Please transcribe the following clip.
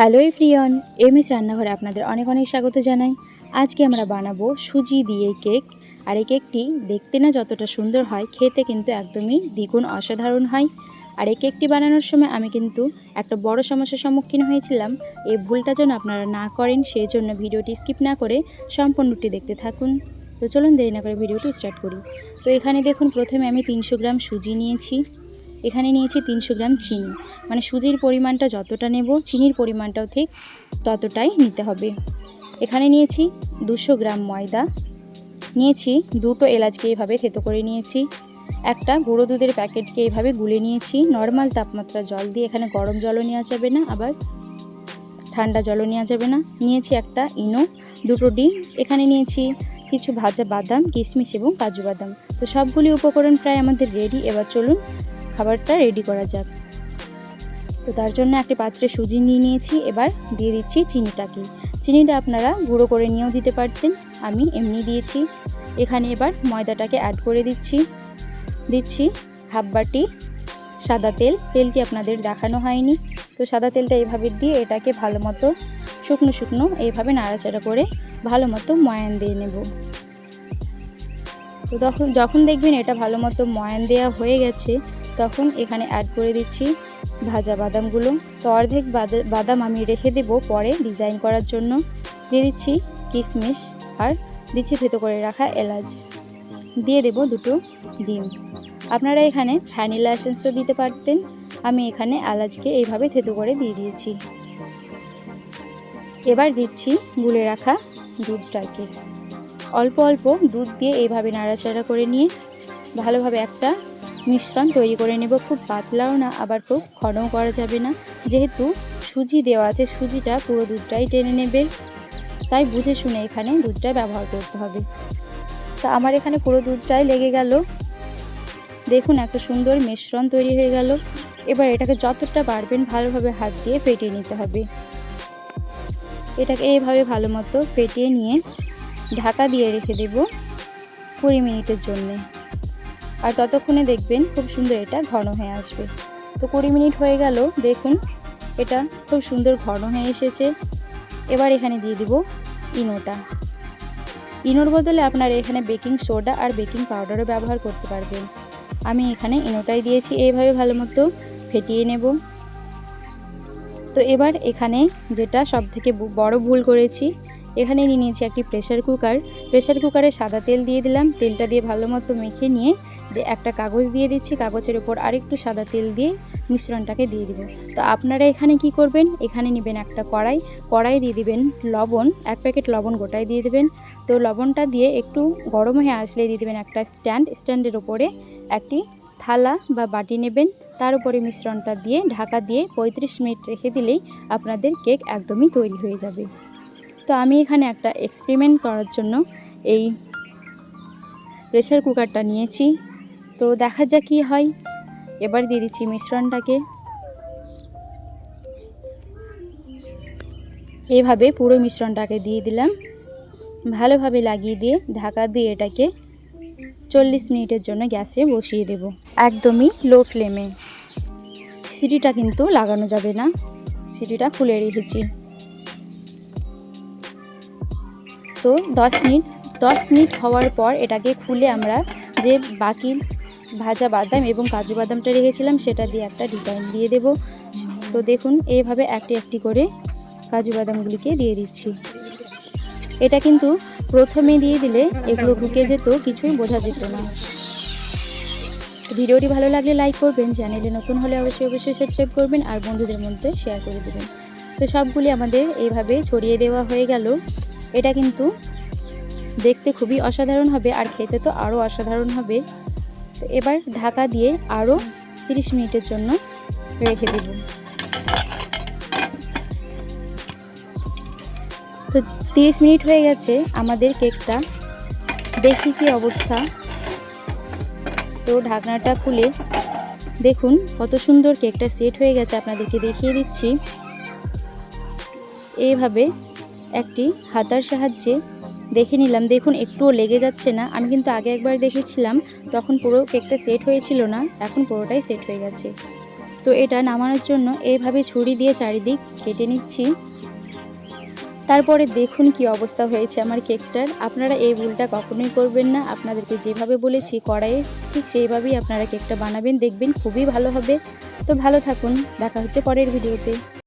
Hello ফ্রিয়ন M S রান্নাঘরে আপনাদের অনেক অনেক স্বাগত জানাই। আজকে আমরা বানাবো সুজি দিয়ে কেক, আর এই কেকটি দেখতে না যতটা সুন্দর হয়, খেতে কিন্তু একদমই দ্বিগুণ অসাধারণ হয়। আর এই কেকটি বানানোর সময় আমি কিন্তু একটা বড় সমস্যার সম্মুখীন হয়েছিলাম। এই ভুলটা যেন আপনারা না করেন, সেই জন্য ভিডিওটি স্কিপ না করে সম্পূর্ণটি দেখতে থাকুন। তো চলুন দেরি না করে ভিডিওটি স্টার্ট করি। তো এখানে দেখুন, প্রথমে আমি তিনশো গ্রাম সুজি নিয়েছি। এখানে নিয়েছি তিনশো গ্রাম চিনি। মানে সুজির পরিমাণটা যতটা নেব, চিনির পরিমাণটাও ঠিক ততটাই নিতে হবে। এখানে নিয়েছি দুশো গ্রাম ময়দা। নিয়েছি দুটো এলাচকে এইভাবে থেতো করে নিয়েছি। একটা গুঁড়ো দুধের প্যাকেটকে এইভাবে গুলে নিয়েছি। নর্মাল তাপমাত্রা জল দিয়ে এখানে গরম জলও নেওয়া যাবে না, আবার ঠান্ডা জলও নেওয়া যাবে না। নিয়েছি একটা ইনো, দুটো ডিম। এখানে নিয়েছি কিছু ভাজা বাদাম, কিশমিশ এবং কাজু বাদাম। তো সবগুলি উপকরণ প্রায় আমাদের রেডি এবার চলুন খাবারটা রেডি করা যাক। তো তার জন্য একটি পাত্রে সুজি নিয়ে নিয়েছি, এবার দিয়ে দিচ্ছি চিনিটাকে চিনিটা আপনারা গুঁড়ো করে নিয়েও দিতে পারতেন, আমি এমনি দিয়েছি। এখানে এবার ময়দাটাকে অ্যাড করে দিচ্ছি। দিচ্ছি হাফ বাটি সাদা তেল। তেলটি আপনাদের দেখানো হয়নি। তো সাদা তেলটা এইভাবে দিয়ে এটাকে ভালো মতো শুকনো শুকনো এইভাবে নাড়াচাড়া করে ভালো মতো ময়ান দিয়ে নেব। তো তখন যখন দেখবেন এটা ভালো মতো ময়ান দেওয়া হয়ে গেছে তখন এখানে অ্যাড করে দিচ্ছি ভাজা বাদামগুলো। তো অর্ধেক বাদা- বাদাম আমি রেখে দেবো পরে ডিজাইন করার জন্য। দিয়ে দিচ্ছি কিশমিশ আর দিচ্ছি থেতো করে রাখা এলাচ। দিয়ে দেব দুটো ডিম। আপনারা এখানে ভ্যানিলা এসেন্সও দিতে পারতেন। আমি এখানে এলাচকে এইভাবে থেতো করে দিয়ে দিয়েছি। এবার দিচ্ছি গুলে রাখা দুধটাকে। অল্প অল্প দুধ দিয়ে এইভাবে নাড়াচাড়া করে নিয়ে ভালোভাবে একটা মিশ্রণ তৈরি করে নেব। খুব পাতলাও না, আবার খুব ঘনও করা যাবে না। যেহেতু সুজি দেওয়া আছে, সুজিটা পুরো দুধটাই টেনে নেবে। তাই বুঝে শুনে এখানে দুধটা ব্যবহার করতে হবে। তা আমার এখানে পুরো দুধটাই লেগে গেল। দেখুন একটা সুন্দর মিশ্রণ তৈরি হয়ে গেল। এবার এটাকে যতটা পারবেন ভালোভাবে হাত দিয়ে ফেটিয়ে নিতে হবে। এটাকে এইভাবে ভালো মতো ফেটিয়ে নিয়ে ঢাকা দিয়ে রেখে দেব কুড়ি মিনিটের জন্যে। আর ততক্ষণে দেখবেন খুব সুন্দর এটা ঘন হয়ে আসবে। তো কুড়ি মিনিট হয়ে গেল, দেখুন, এটা খুব সুন্দর ঘন হয়ে এসেছে। এবার এখানে দিয়ে দিব ইনোটা। ইনোর বদলে আপনারা এখানে বেকিং সোডা আর বেকিং পাউডারও ব্যবহার করতে পারবেন। আমি এখানে ইনোটাই দিয়েছি, এইভাবে ভালো মতো ফেটিয়ে নেব। তো এবার এখানে যেটা সব থেকে বড় ভুল করেছি, এখানে নিয়ে নিয়েছি একটি প্রেশার কুকার। প্রেশার কুকারে সাদা তেল দিয়ে দিলাম, তেলটা দিয়ে ভালো মতো মেখে নিয়ে একটা কাগজ দিয়ে দিচ্ছি, কাগজের ওপর আরেকটু সাদা তেল দিয়ে মিশ্রণটাকে দিয়ে দিব। তো আপনারা এখানে কি করবেন? এখানে নেবেন একটা কড়াই। কড়াই দিয়ে দিবেন লবণ, এক প্যাকেট লবণ গোটায় দিয়ে দেবেন। তো লবণটা দিয়ে একটু গরম হয়ে আসলে দিয়ে দেবেন একটা স্ট্যান্ড। স্ট্যান্ডের ওপরে একটি থালা বা বাটি নেবেন। তার উপরে মিশ্রণটা দিয়ে ঢাকা দিয়ে পঁয়ত্রিশ মিনিট রেখে দিলেই আপনাদের কেক একদমই তৈরি হয়ে যাবে। তো আমি এখানে একটা এক্সপেরিমেন্ট করার জন্য এই প্রেশার কুকারটা নিয়েছি। তো দেখা যাক কী হয়। এবার দিয়ে দিচ্ছি মিশ্রণটাকে। এইভাবে পুরো মিশ্রণটাকে দিয়ে দিলাম। ভালোভাবে লাগিয়ে দিয়ে ঢাকা দিয়ে এটাকে চল্লিশ মিনিটের জন্য গ্যাসে বসিয়ে দেব। একদমই লো ফ্লেমে। সিটিটা কিন্তু লাগানো যাবে না। সিটিটা খুলে রেখেছি। তো দশ মিনিট দশ মিনিট হওয়ার পর এটাকে খুলে আমরা যে বাকি ভাজা বাদাম এবং কাজু বাদামটা রেখেছিলাম, সেটা দিয়ে একটা ডিজাইন দিয়ে দেব। তো দেখুন, এইভাবে একটি একটি করে কাজু বাদামগুলিকে দিয়ে দিচ্ছি। এটা কিন্তু প্রথমে দিয়ে দিলে এগুলো ঢুকে যেত, কিছুই বোঝা যেত না। ভিডিওটি ভালো লাগলে লাইক করবেন, চ্যানেলে নতুন হলে অবশ্যই অবশ্যই সাবস্ক্রাইব করবেন, আর বন্ধুদের মধ্যে শেয়ার করে দেবেন। তো সবগুলি আমাদের এইভাবে ছড়িয়ে দেওয়া হয়ে গেল। এটা কিন্তু দেখতে খুবই অসাধারণ হবে, আর খেতে তো আরও অসাধারণ হবে। তো এবার ঢাকা দিয়ে আরও 30 মিনিটের জন্য রেখে দেব। তো 30 মিনিট হয়ে গেছে, আমাদের কেকটা। দেখি কি অবস্থা। তো ঢাকনাটা খুলে দেখুন, কত সুন্দর কেকটা সেট হয়ে গেছে, আপনাদেরকে দেখিয়ে দিচ্ছি। এইভাবে একটি হাতার সাহায্যে দেখে নিলাম। দেখুন, একটুও লেগে যাচ্ছে না। আমি কিন্তু আগে একবার দেখেছিলাম, তখন পুরো কেকটা সেট হয়েছিল না। এখন পুরোটাই সেট হয়ে গেছে। তো এটা নামানোর জন্য এইভাবে ছুরি দিয়ে চারিদিক কেটে নিচ্ছি। তারপরে দেখুন কি অবস্থা হয়েছে আমার কেকটার। আপনারা এই ভুলটা কখনোই করবেন না। আপনাদেরকে যেভাবে বলেছি, কড়াইয়ে ঠিক সেইভাবেই আপনারা কেকটা বানাবেন, দেখবেন খুবই ভালো হবে। তো ভালো থাকুন। দেখা হচ্ছে পরের ভিডিওতে।